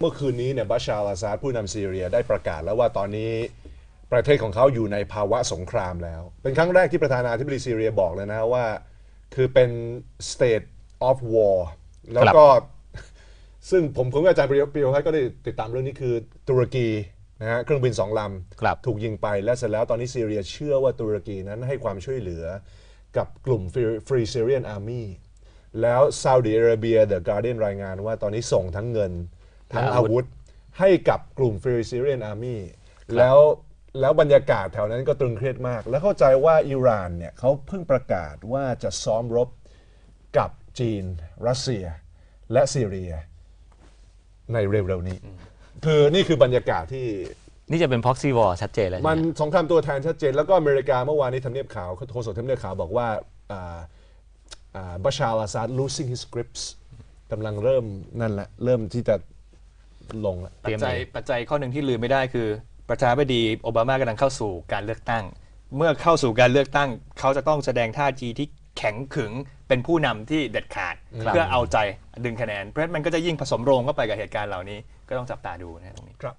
เมื่อคืนนี้เนี่ยบัชาร์อัลอาซาดผู้นำซีเรียได้ประกาศแล้วว่าตอนนี้ประเทศของเขาอยู่ในภาวะสงครามแล้ว เป็นครั้งแรกที่ประธานาธิบดีซีเรียบอกเลยนะว่า คือเป็น state of war แล้วก็ ซึ่งผมผมกับอาจารย์ปริยปริยพัฒน์ก็ได้ติดตามเรื่องนี้คือตุรกีนะฮะเครื่องบินสองลครับำถูกยิงไปและเสร็จแล้วตอนนี้ซีเรียเชื่อว่าตุรกีนั้นให้ความช่วยเหลือกับกลุ่ม Free Syrian Army แล้วซาอุดิอาระเบีย The Guardian รายงานว่าตอนนี้ส่งทั้งเงิน ทั้งและอาอาวุธวุธ ให้กับกลุ่ม Free Syrian Army แล้วแล้วบรรยากาศแถวนั้นก็ตรึงเครียดมาก แล้วเข้าใจว่าอิหร่านเนี่ยเขาเพิ่งประกาศว่าจะซ้อมรบกับจีน รัสเซีย และซีเรีย ในเร็วๆนี้ คือนี่คือบรรยากาศที่นี่จะเป็นพ็อกซี่วอร์ชัดเจนเลยมันสงครามตัวแทนชัดเจน แล้วก็อเมริกาเมื่อวานนี้ทำเนียบขาวโฆษกทำเนียบขาวบอกว่าบัชาร์อาซาด losing his grips กำลังเริ่มนั่นแหละ เริ่มที่จะ ลงแล้วเตปัรีจยมจัยเลยปัจจัยข้อหนึ่งที่ลืมไม่ได้คือ ประธานาธิบดีโอบามากำลังเข้าสู่การเลือกตั้ง เมื่อเข้าสู่การเลือกตั้ง เขาจะต้องแสดงท่าทีที่แข็งขึงเป็นผู้นำที่เด็ดขาด เพื่อเอาใจดึงคะแนน เพราะฉะนั้นมันก็จะยิ่งผสมโรงเข้าไปกับเหตุการณ์เหล่านี้ก็ต้องจับตาดูนะตรงนี้ ครับ